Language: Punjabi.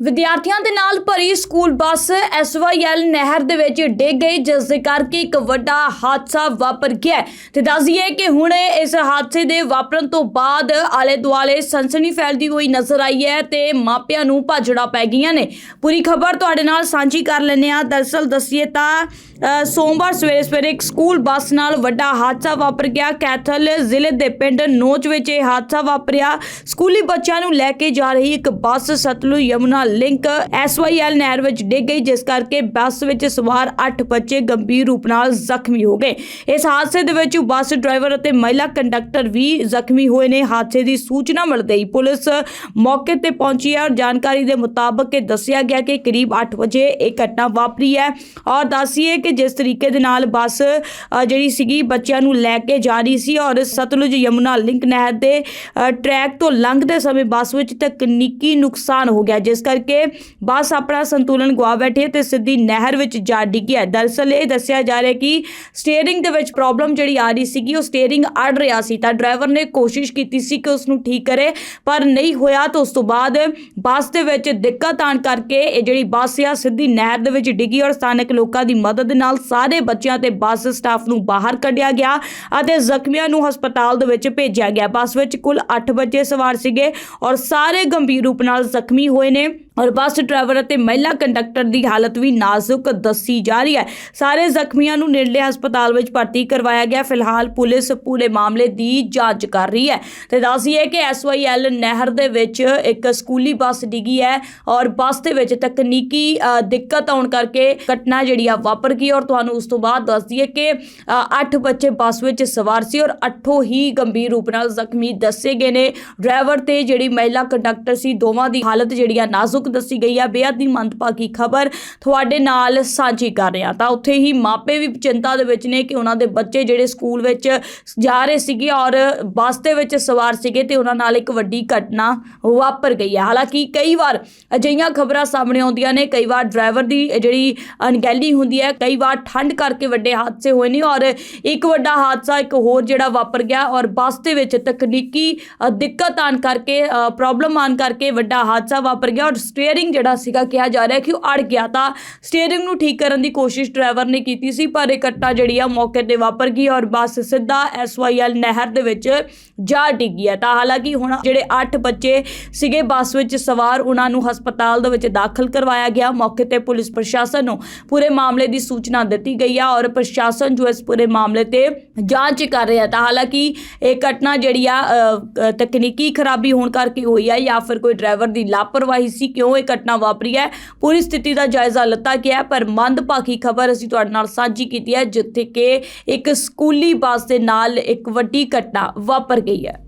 ਵਿਦਿਆਰਥੀਆਂ ਦੇ ਨਾਲ ਭਰੀ ਸਕੂਲ ਬੱਸ ਐਸਵਾਈਐਲ ਨਹਿਰ ਦੇ ਵਿੱਚ ਡਿੱਗ ਗਈ, ਜਿਸ ਦੇ ਕਰਕੇ ਇੱਕ ਵੱਡਾ ਹਾਦਸਾ ਵਾਪਰ ਗਿਆ ਹੈ। ਤੇ ਦੱਸ ਕਿ ਹੁਣ ਇਸ ਹਾਦਸੇ ਦੇ ਵਾਪਰਨ ਤੋਂ ਬਾਅਦ ਆਲੇ ਦੁਆਲੇ ਸਨਸਨੀ ਫੈਲਦੀ ਹੋਈ ਨਜ਼ਰ ਆਈ ਹੈ ਤੇ ਮਾਪਿਆਂ ਨੂੰ ਭਾਜੜਾ ਪੈ ਗਈਆਂ ਨੇ। ਪੂਰੀ ਖਬਰ ਤੁਹਾਡੇ ਨਾਲ ਸਾਂਝੀ ਕਰ ਲੈਂਦੇ ਆ ਦਰਸਲ ਦੱਸੀਏ ਤਾਂ ਸੋਮਵਾਰ ਸਵੇਰੇ ਸਵੇਰੇ ਇੱਕ ਸਕੂਲ ਬੱਸ ਨਾਲ ਵੱਡਾ ਹਾਦਸਾ ਵਾਪਰ ਗਿਆ। ਕੈਥਲ ਜ਼ਿਲ੍ਹੇ ਦੇ ਪਿੰਡ ਨੋਚ ਵਿੱਚ ਇਹ ਹਾਦਸਾ ਵਾਪਰਿਆ। ਸਕੂਲੀ ਬੱਚਿਆਂ ਨੂੰ ਲੈ ਕੇ ਜਾ ਰਹੀ ਇੱਕ bus Sutlej Yamuna link SYL ਨਹਿਰ ਵਿੱਚ ਡਿੱਗ ਗਈ, ਜਿਸ ਕਰਕੇ ਬੱਸ ਵਿੱਚ ਸਵਾਰ 8 ਬੱਚੇ ਗੰਭੀਰ ਰੂਪ ਨਾਲ ਜ਼ਖਮੀ ਹੋ ਗਏ। ਇਸ ਹਾਦਸੇ ਦੇ ਵਿੱਚ ਬੱਸ ਡਰਾਈਵਰ ਅਤੇ ਮਹਿਲਾ ਕੰਡਕਟਰ ਵੀ ਜ਼ਖਮੀ ਹੋਏ ਨੇ। ਹਾਦਸੇ ਦੀ ਸੂਚਨਾ ਮਿਲਦੇ ਹੀ ਪੁਲਿਸ ਮੌਕੇ ਤੇ ਪਹੁੰਚੀ ਹੈ ਔਰ ਜਾਣਕਾਰੀ ਦੇ ਮੁਤਾਬਕ ਇਹ ਦੱਸਿਆ ਗਿਆ ਕਿ ਕਰੀਬ 8 ਵਜੇ ਇਹ ਘਟਨਾ ਵਾਪਰੀ ਹੈ ਔਰ ਦੱਸੀਏ ਕਿ ਜਿਸ ਤਰੀਕੇ ਦੇ ਨਾਲ ਬੱਸ ਜਿਹੜੀ ਸੀਗੀ, ਬੱਚਿਆਂ ਨੂੰ ਲੈ ਕੇ ਜਾ ਰਹੀ ਸੀ ਔਰ ਸਤਲੁਜ ਯਮੁਨਾ ਲਿੰਕ ਨਹਿਰ ਦੇ ਟਰੈਕ ਤੋਂ ਲੰਘਦੇ ਸਮੇਂ ਬੱਸ ਵਿੱਚ ਤਕਨੀਕੀ ਨੁਕਸਾਨ ਹੋ ਗਿਆ, ਜਿਸ ਕਰਕੇ ਕਰਕੇ ਬੱਸ ਆਪਣਾ ਸੰਤੁਲਨ ਗਵਾ ਬੈਠੀ ਹੈ ਤੇ ਸਿੱਧੀ ਨਹਿਰ ਵਿੱਚ ਜਾ ਡਿੱਗੀ ਹੈ। ਦਰਅਸਲ ਇਹ ਦੱਸਿਆ ਜਾ ਰਿਹਾ ਕਿ ਸਟੀਅਰਿੰਗ ਦੇ ਵਿੱਚ ਪ੍ਰੋਬਲਮ ਜਿਹੜੀ ਆ ਰਹੀ ਸੀਗੀ, ਉਹ ਸਟੀਅਰਿੰਗ ਅੜ ਰਿਹਾ ਸੀ। ਤਾਂ ਡਰਾਈਵਰ ਨੇ ਕੋਸ਼ਿਸ਼ ਕੀਤੀ ਸੀ ਕਿ ਉਸ ਨੂੰ ਠੀਕ ਕਰੇ, ਪਰ ਨਹੀਂ ਹੋਇਆ ਤਾਂ ਉਸ ਤੋਂ ਬਾਅਦ ਬੱਸ ਦੇ ਵਿੱਚ ਦਿੱਕਤ ਆਉਣ ਕਰਕੇ ਇਹ ਜਿਹੜੀ ਬੱਸ ਆ, ਸਿੱਧੀ ਨਹਿਰ ਦੇ ਵਿੱਚ ਡਿੱਗੀ ਔਰ ਸਥਾਨਕ ਲੋਕਾਂ ਦੀ ਮਦਦ ਨਾਲ ਸਾਰੇ ਬੱਚਿਆਂ ਤੇ ਬੱਸ ਸਟਾਫ ਨੂੰ ਬਾਹਰ ਕੱਢਿਆ ਗਿਆ ਅਤੇ ਜ਼ਖਮੀਆਂ ਨੂੰ ਹਸਪਤਾਲ ਦੇ ਵਿੱਚ ਭੇਜਿਆ ਗਿਆ। ਬੱਸ ਵਿੱਚ ਕੁੱਲ 8 ਬੱਚੇ ਸਵਾਰ ਸੀਗੇ ਔਰ ਸਾਰੇ ਗੰਭੀਰ ਰੂਪ ਨਾਲ ਜ਼ਖਮੀ ਹੋਏ ਨੇ। ਔਰ ਬੱਸ ਡਰਾਈਵਰ ਅਤੇ ਮਹਿਲਾ ਕੰਡਕਟਰ ਦੀ ਹਾਲਤ ਵੀ ਨਾਜ਼ੁਕ ਦੱਸੀ ਜਾ ਰਹੀ ਹੈ। ਸਾਰੇ ਜ਼ਖਮੀਆਂ ਨੂੰ ਨੇੜਲੇ ਹਸਪਤਾਲ ਵਿੱਚ ਭਰਤੀ ਕਰਵਾਇਆ ਗਿਆ। ਫਿਲਹਾਲ ਪੁਲਿਸ ਪੂਰੇ ਮਾਮਲੇ ਦੀ ਜਾਂਚ ਕਰ ਰਹੀ ਹੈ। ਤੇ ਦੱਸੀਏ ਕਿ ਐਸਵਾਈਐਲ ਨਹਿਰ ਦੇ ਵਿੱਚ ਇੱਕ ਸਕੂਲੀ ਬੱਸ ਡਿੱਗੀ ਹੈ ਔਰ ਬੱਸ ਦੇ ਵਿੱਚ ਤਕਨੀਕੀ ਦਿੱਕਤ ਆਉਣ ਕਰਕੇ ਘਟਨਾ ਜਿਹੜੀ ਆ ਵਾਪਰ ਗਈ ਔਰ ਤੁਹਾਨੂੰ ਉਸ ਤੋਂ ਬਾਅਦ ਦੱਸ ਦਈਏ ਕਿ 8 ਬੱਚੇ ਬੱਸ ਵਿੱਚ ਸਵਾਰ ਸੀ ਔਰ ਅੱਠੋਂ ਹੀ ਗੰਭੀਰ ਰੂਪ ਨਾਲ ਜ਼ਖਮੀ ਦੱਸੇ ਗਏ ਨੇ। ਡਰਾਈਵਰ ਤੇ ਜਿਹੜੀ ਮਹਿਲਾ ਕੰਡਕਟਰ ਸੀ ਦੋਵਾਂ ਦੀ ਹਾਲਤ ਜਿਹੜੀ ਆ ਨਾਜ਼ੁਕ ਦੱਸੀ ਗਈ ਆ ਬੇਹੱਦ ਦੀ ਮੰਦਭਾਗੀ ਖਬਰ ਤੁਹਾਡੇ ਨਾਲ ਸਾਂਝੀ ਕਰ ਰਹੇ। ਹਾਂ ਤਾਂ ਉੱਥੇ ਹੀ ਮਾਪੇ ਵੀ ਚਿੰਤਾ ਦੇ ਵਿੱਚ ਨੇ ਕਿ ਉਹਨਾਂ ਦੇ ਬੱਚੇ ਜਿਹੜੇ ਸਕੂਲ ਵਿੱਚ ਜਾ ਰਹੇ ਸੀਗੇ ਔਰ ਬੱਸ ਦੇ ਵਿੱਚ ਸਵਾਰ ਸੀਗੇ ਤੇ ਉਹਨਾਂ ਨਾਲ ਇੱਕ ਵੱਡੀ ਘਟਨਾ ਵਾਪਰ ਗਈ ਹੈ ਹਾਲਾਂਕਿ ਕਈ ਵਾਰ ਅਜਿਹੀਆਂ ਖਬਰਾਂ ਸਾਹਮਣੇ ਆਉਂਦੀਆਂ ਨੇ, ਕਈ ਵਾਰ ਡਰਾਈਵਰ ਦੀ ਜਿਹੜੀ ਅਣਗਹਿਲੀ ਹੁੰਦੀ ਹੈ, ਕਈ ਵਾਰ ਠੰਡ ਕਰਕੇ ਵੱਡੇ ਹਾਦਸੇ ਹੋਏ ਨੇ ਔਰ ਇੱਕ ਵੱਡਾ ਹਾਦਸਾ, ਇੱਕ ਹੋਰ ਜਿਹੜਾ ਵਾਪਰ ਗਿਆ ਔਰ ਬੱਸ ਦੇ ਵਿੱਚ ਤਕਨੀਕੀ ਦਿੱਕਤ ਆਣ ਕਰਕੇ ਪ੍ਰੋਬਲਮ ਆਣ ਕਰਕੇ ਵੱਡਾ ਹਾਦਸਾ ਵਾਪਰ ਗਿਆ ਔਰ ਸਟੀਅਰਿੰਗ ਜਿਹੜਾ ਸੀਗਾ ਕਿਹਾ ਜਾ ਰਿਹਾ ਕਿ ਉਹ ਅੜ ਗਿਆ ਤਾਂ ਸਟੀਅਰਿੰਗ ਨੂੰ ਠੀਕ ਕਰਨ ਦੀ ਕੋਸ਼ਿਸ਼ ਡਰਾਈਵਰ ਨੇ ਕੀਤੀ ਸੀ, ਪਰ ਇਹ ਘਟਨਾ ਜਿਹੜੀ ਆ ਮੌਕੇ ਤੇ ਵਾਪਰ ਗਈ ਔਰ ਬੱਸ ਸਿੱਧਾ ਐਸਵਾਈਐਲ ਨਹਿਰ ਦੇ ਵਿੱਚ ਜਾ ਡਿੱਗੀ ਹੈ। ਤਾਂ ਹਾਲਾਂਕਿ ਹੁਣ ਜਿਹੜੇ 8 ਬੱਚੇ ਸੀਗੇ, ਬੱਸ ਵਿੱਚ ਸਵਾਰ, ਉਹਨਾਂ ਨੂੰ ਹਸਪਤਾਲ ਦੇ ਵਿੱਚ ਦਾਖਲ ਕਰਵਾਇਆ ਗਿਆ। ਮੌਕੇ ਤੇ ਪੁਲਿਸ ਪ੍ਰਸ਼ਾਸਨ ਨੂੰ ਪੂਰੇ ਮਾਮਲੇ ਦੀ ਸੂਚਨਾ ਦਿੱਤੀ ਗਈ ਆ ਔਰ ਪ੍ਰਸ਼ਾਸਨ ਜੋ ਇਸ ਪੂਰੇ ਮਾਮਲੇ ਤੇ ਜਾਂਚ ਕਰ ਰਿਹਾ ਤਾਂ ਹਾਲਾਂਕਿ ਇਹ ਘਟਨਾ ਜਿਹੜੀ ਆ ਤਕਨੀਕੀ ਖਰਾਬੀ ਹੋਣ ਕਰਕੇ ਹੋਈ ਹੈ ਜਾਂ ਫਿਰ ਕੋਈ ਡਰਾਈਵਰ ਦੀ ਲਾਪਰਵਾਹੀ ਸੀ ਕਿਉਂ ਇਹ ਘਟਨਾ ਵਾਪਰੀ ਹੈ? ਪੂਰੀ ਸਥਿਤੀ ਦਾ ਜਾਇਜ਼ਾ ਲਿੱਤਾ ਗਿਆ ਪਰ ਮੰਦਭਾਗੀ ਖਬਰ ਅਸੀਂ ਤੁਹਾਡੇ ਨਾਲ ਸਾਂਝੀ ਕੀਤੀ ਹੈ, ਜਿੱਥੇ ਕਿ ਇੱਕ ਸਕੂਲੀ ਬੱਸ ਦੇ ਨਾਲ ਇੱਕ ਵੱਡੀ ਘਟਨਾ ਵਾਪਰ ਗਈ ਹੈ।